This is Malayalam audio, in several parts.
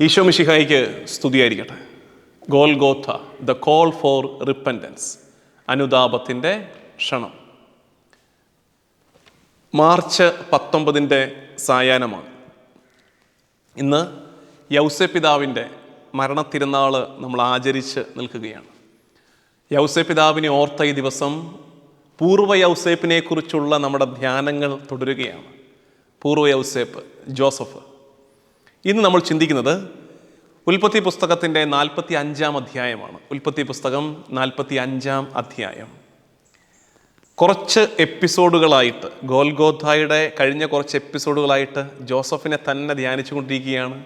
ഈശോ മിശിഹായിക്ക് സ്തുതിയായിരിക്കട്ടെ. Golgotha the call for repentance അനുതാപത്തിന്റെ ക്ഷണം. മാർച്ച് പത്തൊമ്പതിന്റെ സായാഹ്നമാണ്. ഇന്ന് യൗസെ പിതാവിന്റെ മരണത്തിരുന്നാൾ നമ്മൾ ആചരിച്ച് നിൽക്കുകയാണ്. യൗസെ പിതാവിനെ ഓർത്ത ഈ ദിവസം പൂർവ യൗസേപ്പിനെക്കുറിച്ചുള്ള നമ്മുടെ ധ്യാനങ്ങൾ തുടരുകയാണ്. പൂർവ യൗസേപ്പ് ജോസഫ്. ഇന്ന് നമ്മൾ ചിന്തിക്കുന്നത് ഉൽപ്പത്തി പുസ്തകത്തിന്റെ നാൽപ്പത്തി അഞ്ചാം അധ്യായമാണ്. ഉൽപ്പത്തി പുസ്തകം നാൽപ്പത്തി അഞ്ചാം അധ്യായം. കുറച്ച് എപ്പിസോഡുകളായിട്ട് ഗോൽഗോഥായുടെ കഴിഞ്ഞ കുറച്ച് എപ്പിസോഡുകളായിട്ട് ജോസഫിനെ തന്നെ ധ്യാനിച്ചുകൊണ്ടിരിക്കുകയാണ്.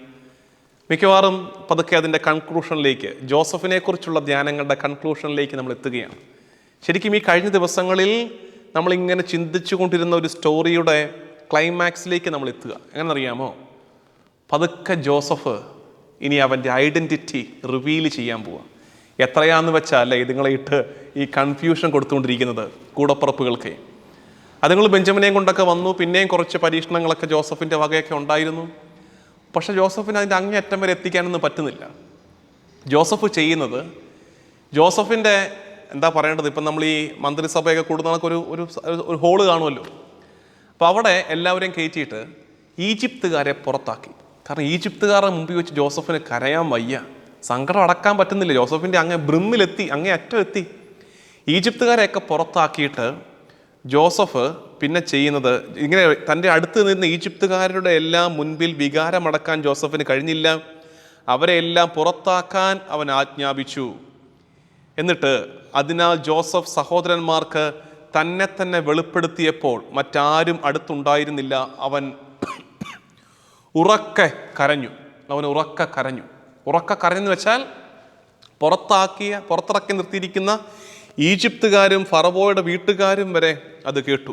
മിക്കവാറും പതുക്കെ അതിന്റെ കൺക്ലൂഷനിലേക്ക് ജോസഫിനെക്കുറിച്ചുള്ള ധ്യാനങ്ങളുടെ കൺക്ലൂഷനിലേക്ക് നമ്മൾ എത്തുകയാണ്. ശരിക്കും ഈ കഴിഞ്ഞ ദിവസങ്ങളിൽ നമ്മളിങ്ങനെ ചിന്തിച്ചു കൊണ്ടിരുന്ന ഒരു സ്റ്റോറിയുടെ ക്ലൈമാക്സിലേക്ക് നമ്മൾ എത്തുക. എങ്ങനെ അറിയാമോ പതുക്കെ ജോസഫ് ഇനി അവന്റെ ഐഡന്റിറ്റി റിവീൽ ചെയ്യാൻ പോവാം. എത്രയാന്ന് വെച്ചാൽ ഇതുങ്ങളെ ഇട്ട് ഈ കൺഫ്യൂഷൻ കൊടുത്തുകൊണ്ടിരിക്കുന്നത് കൂടപ്പുറപ്പുകൾക്ക്. അതുങ്ങൾ ബെഞ്ചമിനെയും കൊണ്ടൊക്കെ വന്നു പിന്നെയും കുറച്ച് പരീക്ഷണങ്ങളൊക്കെ ജോസഫിന്റെ വകയൊക്കെ ഉണ്ടായിരുന്നു. പക്ഷെ ജോസഫിന് അതിന്റെ അങ്ങേയറ്റം വരെ എത്തിക്കാനൊന്നും പറ്റുന്നില്ല. ജോസഫ് ചെയ്യുന്നത് ജോസഫിന്റെ എന്താ പറയേണ്ടത്? ഇപ്പം നമ്മൾ ഈ മന്ത്രിസഭയൊക്കെ കൂടുന്നതൊക്കെ ഒരു ഒരു ഒരു ഹോൾ കാണുമല്ലോ. അപ്പോൾ അവിടെ എല്ലാവരെയും കയറ്റിയിട്ട് ഈജിപ്തുകാരെ പുറത്താക്കി. കാരണം ഈജിപ്തുകാരുടെ മുമ്പിൽ വെച്ച് ജോസഫിന് കരയാൻ വയ്യ. സങ്കടം അടക്കാൻ പറ്റുന്നില്ല. ജോസഫിന്റെ അങ്ങേ ബ്രിമ്മിലെത്തി അങ്ങേ അറ്റം എത്തി ഈജിപ്തുകാരെയൊക്കെ പുറത്താക്കിയിട്ട് ജോസഫ് പിന്നെ ചെയ്യുന്നത് ഇങ്ങനെ തന്റെ അടുത്ത് നിന്ന് ഈജിപ്തുകാരുടെ എല്ലാം മുൻപിൽ വികാരമടക്കാൻ ജോസഫിന് കഴിഞ്ഞില്ല. അവരെ എല്ലാം പുറത്താക്കാൻ അവൻ ആജ്ഞാപിച്ചു. എന്നിട്ട് അതിനാൽ ജോസഫ് സഹോദരന്മാർക്ക് തന്നെ തന്നെ വെളിപ്പെടുത്തിയപ്പോൾ മറ്റാരും അടുത്തുണ്ടായിരുന്നില്ല. അവൻ ഉറക്കെ കരഞ്ഞു. അവൻ ഉറക്ക കരഞ്ഞു. ഉറക്ക കരഞ്ഞെന്ന് വെച്ചാൽ പുറത്താക്കിയ പുറത്തിറക്കി നിർത്തിയിരിക്കുന്ന ഈജിപ്തുകാരും ഫറവോയുടെ വീട്ടുകാരും വരെ അത് കേട്ടു.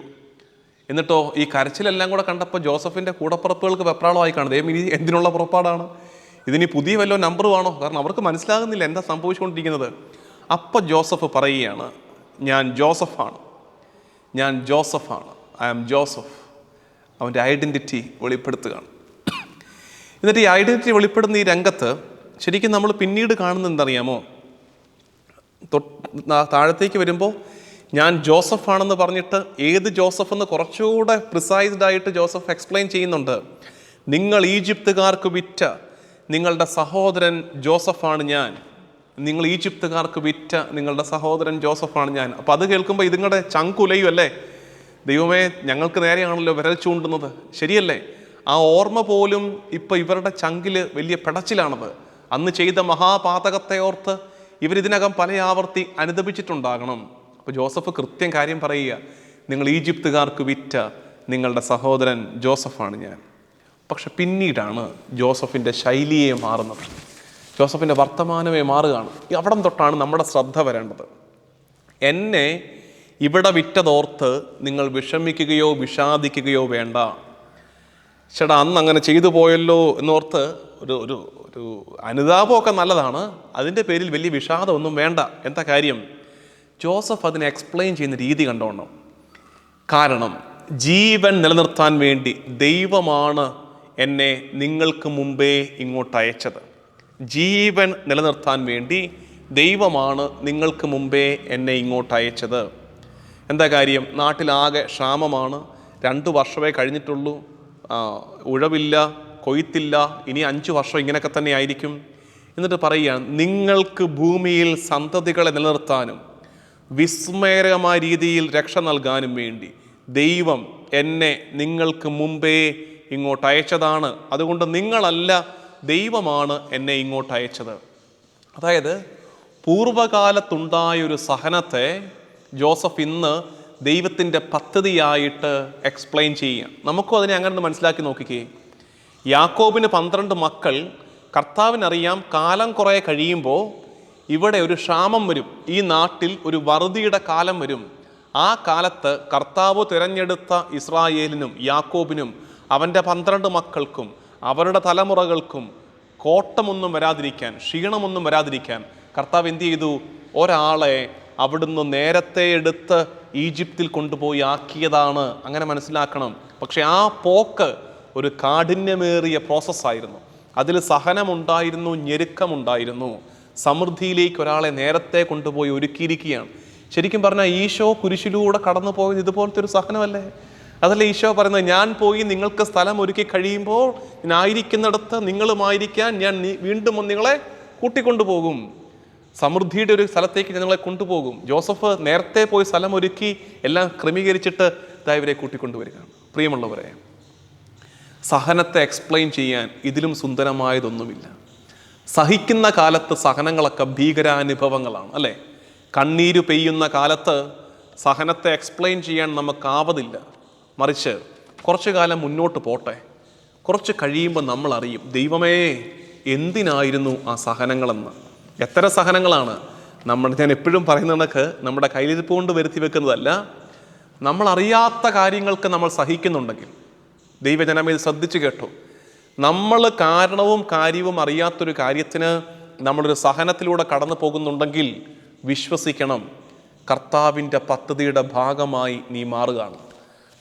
എന്നിട്ടോ ഈ കരച്ചിലെല്ലാം കൂടെ കണ്ടപ്പോൾ ജോസഫിന്റെ കൂടപ്പുറപ്പുകൾക്ക് വെപ്രാളമായി കാണുന്നത്. ഏം ഇനി എന്തിനുള്ള പുറപ്പാടാണ്? ഇതിനി പുതിയ വല്ലോ നമ്പറുമാണോ കാരണം അവർക്ക് മനസ്സിലാകുന്നില്ല എന്താ സംഭവിച്ചുകൊണ്ടിരിക്കുന്നത്. അപ്പോൾ ജോസഫ് പറയുകയാണ് ഞാൻ ജോസഫാണ്. ഞാൻ ജോസഫാണ്. I am Joseph. അവന്റെ ഐഡന്റിറ്റി വെളിപ്പെടുത്തുകയാണ്. എന്നിട്ട് ഈ ഐഡന്റിറ്റി വെളിപ്പെടുന്ന ഈ രംഗത്ത് ശരിക്കും നമ്മൾ പിന്നീട് കാണുന്നത് എന്തറിയാമോ താഴത്തേക്ക് വരുമ്പോൾ ഞാൻ ജോസഫ് ആണെന്ന് പറഞ്ഞിട്ട് ഏത് ജോസഫ് എന്ന് കുറച്ചുകൂടെ പ്രിസൈസ്ഡ് ആയിട്ട് ജോസഫ് എക്സ്പ്ലെയിൻ ചെയ്യുന്നുണ്ട്. നിങ്ങൾ ഈജിപ്തുകാർക്ക് വിറ്റ നിങ്ങളുടെ സഹോദരൻ ജോസഫാണ് ഞാൻ. നിങ്ങൾ ഈജിപ്തുകാർക്ക് വിറ്റ നിങ്ങളുടെ സഹോദരൻ ജോസഫാണ് ഞാൻ. അപ്പോൾ അത് കേൾക്കുമ്പോൾ ഇതുങ്ങളുടെ ചങ്കുലയും അല്ലേ ദൈവമേ ഞങ്ങൾക്ക് നേരെയാണല്ലോ വിരൽ ചൂണ്ടുന്നത്. ശരിയല്ലേ? ആ ഓർമ്മ പോലും ഇപ്പം ഇവരുടെ ചങ്കിൽ വലിയ പിടച്ചിലാണത്. അന്ന് ചെയ്ത മഹാപാതകത്തെ ഓർത്ത് ഇവരിതിനകം പല ആവർത്തി അനുദപിച്ചിട്ടുണ്ടാകണം. അപ്പോൾ ജോസഫ് കൃത്യം കാര്യം പറയുക. നിങ്ങൾ ഈജിപ്തുകാർക്ക് വിറ്റ നിങ്ങളുടെ സഹോദരൻ ജോസഫാണ് ഞാൻ. പക്ഷെ പിന്നീടാണ് ജോസഫിന്റെ ശൈലിയെ മാറുന്നത്. ജോസഫിന്റെ വർത്തമാനമേ മാറുകയാണ്. അവിടം തൊട്ടാണ് നമ്മുടെ ശ്രദ്ധ വരേണ്ടത്. എന്നെ ഇവിടെ വിറ്റതോർത്ത് നിങ്ങൾ വിഷമിക്കുകയോ വിഷാദിക്കുകയോ വേണ്ട. ചേട്ടാ അന്ന് അങ്ങനെ ചെയ്തു പോയല്ലോ എന്നോർത്ത് ഒരു ഒരു ഒരു അനുതാപമൊക്കെ നല്ലതാണ്. അതിന്റെ പേരിൽ വലിയ വിഷാദമൊന്നും വേണ്ട. എന്താ കാര്യം? ജോസഫ് അതിനെ എക്സ്പ്ലെയിൻ ചെയ്യുന്ന രീതി കണ്ടോണം. കാരണം ജീവൻ നിലനിർത്താൻ വേണ്ടി ദൈവമാണ് എന്നെ നിങ്ങൾക്ക് മുമ്പേ ഇങ്ങോട്ട് അയച്ചത്. ജീവൻ നിലനിർത്താൻ വേണ്ടി ദൈവമാണ് നിങ്ങൾക്ക് മുമ്പേ എന്നെ ഇങ്ങോട്ട് അയച്ചത്. എന്താ കാര്യം? നാട്ടിലാകെ ക്ഷാമമാണ്. രണ്ട് വർഷമേ കഴിഞ്ഞിട്ടുള്ളൂ. ഉഴവില്ല കൊയ്ത്തില്ല ഇനി അഞ്ച് വർഷം ഇങ്ങനെയൊക്കെ തന്നെ ആയിരിക്കും എന്നിട്ട് പറയുകയാണ് നിങ്ങൾക്ക് ഭൂമിയിൽ സന്തതികളെ നിലനിർത്താനും വിസ്മയകരമായ രീതിയിൽ രക്ഷ നൽകാനും വേണ്ടി ദൈവം എന്നെ നിങ്ങൾക്ക് മുമ്പേ ഇങ്ങോട്ട് അയച്ചതാണ്. അതുകൊണ്ട് നിങ്ങളല്ല ദൈവമാണ് എന്നെ ഇങ്ങോട്ട് അയച്ചത്. അതായത് പൂർവകാലത്തുണ്ടായ ഒരു സഹനത്തെ ജോസഫ് ഇന്ന് ദൈവത്തിന്റെ പദ്ധതിയായിട്ട് എക്സ്പ്ലെയിൻ ചെയ്യുക. നമുക്കും അതിനെ അങ്ങനെ മനസ്സിലാക്കി നോക്കിക്കേ. യാക്കോബിന് പന്ത്രണ്ട് മക്കൾ കർത്താവിനറിയാം കാലം കുറേ കഴിയുമ്പോൾ ഇവിടെ ഒരു ക്ഷാമം വരും. ഈ നാട്ടിൽ ഒരു വറുതിയുടെ കാലം വരും. ആ കാലത്ത് കർത്താവ് തിരഞ്ഞെടുത്ത ഇസ്രായേലിനും യാക്കോബിനും അവന്റെ പന്ത്രണ്ട് മക്കൾക്കും അവരുടെ തലമുറകൾക്കും കോട്ടമൊന്നും വരാതിരിക്കാൻ ക്ഷീണമൊന്നും വരാതിരിക്കാൻ കർത്താവ് എന്ത് ചെയ്തു? ഒരാളെ അവിടുന്ന് നേരത്തെ എടുത്ത് ഈജിപ്തിൽ കൊണ്ടുപോയി ആക്കിയതാണ് അങ്ങനെ മനസ്സിലാക്കണം. പക്ഷെ ആ പോക്ക് ഒരു കാഠിന്യമേറിയ പ്രോസസ്സായിരുന്നു. അതിൽ സഹനമുണ്ടായിരുന്നു ഞെരുക്കമുണ്ടായിരുന്നു. സമൃദ്ധിയിലേക്ക് ഒരാളെ നേരത്തെ കൊണ്ടുപോയി ഒരുക്കിയിരിക്കുകയാണ്. ശരിക്കും പറഞ്ഞാൽ ഈശോ കുരിശിലൂടെ കടന്നു പോയത് ഇതുപോലത്തെ ഒരു സഹനമല്ലേ? അതല്ല ഈശോ പറയുന്നത്? ഞാൻ പോയി നിങ്ങൾക്ക് സ്ഥലം ഒരുക്കി കഴിയുമ്പോൾ ഞാൻ ആയിരിക്കുന്നിടത്ത് നിങ്ങളുമായിരിക്കാൻ ഞാൻ വീണ്ടും നിങ്ങളെ കൂട്ടിക്കൊണ്ടുപോകും. സമൃദ്ധിയുടെ ഒരു സ്ഥലത്തേക്ക് ഞങ്ങളെ കൊണ്ടുപോകും. ജോസഫ് നേരത്തെ പോയി സ്ഥലം ഒരുക്കി എല്ലാം ക്രമീകരിച്ചിട്ട് ദാ ഇവരെ കൂട്ടിക്കൊണ്ടുവരികയാണ് പ്രിയമുള്ളവരെ സഹനത്തെ എക്സ്പ്ലെയിൻ ചെയ്യാൻ ഇതിലും സുന്ദരമായതൊന്നുമില്ല. സഹിക്കുന്ന കാലത്ത് സഹനങ്ങളൊക്കെ ഭീകരാനുഭവങ്ങളാണ് അല്ലേ? കണ്ണീര് പെയ്യുന്ന കാലത്ത് സഹനത്തെ എക്സ്പ്ലെയിൻ ചെയ്യാൻ നമുക്കാവതില്ല. മറിച്ച് കുറച്ചു കാലം മുന്നോട്ട് പോട്ടെ. കുറച്ച് കഴിയുമ്പോൾ നമ്മൾ അറിയും ദൈവമേ എന്തിനായിരുന്നു ആ സഹനങ്ങളെന്ന്? എത്ര സഹനങ്ങളാണ്? നമ്മൾ ഞാൻ എപ്പോഴും പറയുന്ന കണക്ക് നമ്മുടെ കയ്യിലിരിപ്പ് കൊണ്ട് വരുത്തി വെക്കുന്നതല്ല. നമ്മൾ അറിയാത്ത കാര്യങ്ങൾക്ക് നമ്മൾ സഹിക്കുന്നുണ്ടെങ്കിൽ. ദൈവജനം ഇത് ശ്രദ്ധിച്ചു കേട്ടോ. നമ്മൾ കാരണവും കാര്യവും അറിയാത്തൊരു കാര്യത്തിന് നമ്മളൊരു സഹനത്തിലൂടെ കടന്നു പോകുന്നുണ്ടെങ്കിൽ വിശ്വസിക്കണം. കർത്താവിന്റെ പദ്ധതിയുടെ ഭാഗമായി നീ മാറുകയാണ്.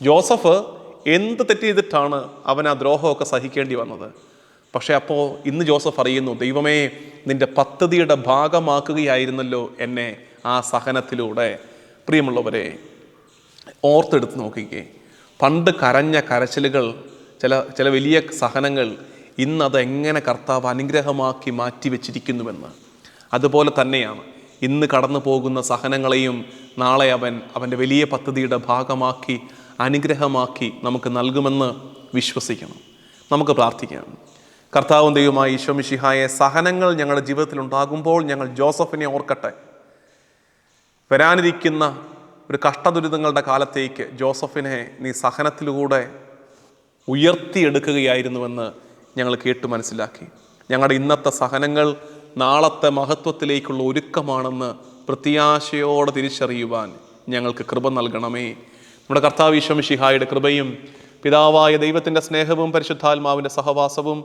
ജോസഫ് എന്ത് തെറ്റ് ചെയ്തിട്ടാണ് അവൻ ആ ദ്രോഹമൊക്കെ സഹിക്കേണ്ടി വന്നത്? പക്ഷേ അപ്പോൾ ഇന്ന് ജോസഫ് അറിയുന്നു ദൈവമേ നിന്റെ പദ്ധതിയുടെ ഭാഗമാക്കുകയായിരുന്നല്ലോ എന്നെ ആ സഹനത്തിലൂടെ. പ്രിയമുള്ളവരെ ഓർത്തെടുത്ത് നോക്കിക്കേ. പണ്ട് കരഞ്ഞ കരച്ചിലുകൾ ചില ചില വലിയ സഹനങ്ങൾ ഇന്ന് അതെങ്ങനെ കർത്താവ് അനുഗ്രഹമാക്കി മാറ്റി വെച്ചിരിക്കുന്നുവെന്ന് അതുപോലെ തന്നെയാണ് ഇന്ന് കടന്നു പോകുന്ന സഹനങ്ങളെയും നാളെ അവൻ അവന്റെ വലിയ പദ്ധതിയുടെ ഭാഗമാക്കി അനുഗ്രഹമാക്കി നമുക്ക് നൽകുമെന്ന് വിശ്വസിക്കണം. നമുക്ക് പ്രാർത്ഥിക്കാം. കർത്താവും ദൈവമായി ഈശോമിഷിഹായ സഹനങ്ങൾ ഞങ്ങളുടെ ജീവിതത്തിൽ ഉണ്ടാകുമ്പോൾ ഞങ്ങൾ ജോസഫിനെ ഓർക്കട്ടെ. വരാനിരിക്കുന്ന ഒരു കഷ്ടദുരിതങ്ങളുടെ കാലത്തേക്ക് ജോസഫിനെ നീ സഹനത്തിലൂടെ ഉയർത്തിയെടുക്കുകയായിരുന്നുവെന്ന് ഞങ്ങൾ കേട്ട് മനസ്സിലാക്കി. ഞങ്ങളുടെ ഇന്നത്തെ സഹനങ്ങൾ നാളത്തെ മഹത്വത്തിലേക്കുള്ള ഒരുക്കമാണെന്ന് പ്രത്യാശയോടെ തിരിച്ചറിയുവാൻ ഞങ്ങൾക്ക് കൃപ നൽകണമേ. നമ്മുടെ കർത്താവ് ഈശ്വമിഷിഹായുടെ കൃപയും പിതാവായ ദൈവത്തിന്റെ സ്നേഹവും പരിശുദ്ധാത്മാവിന്റെ സഹവാസവും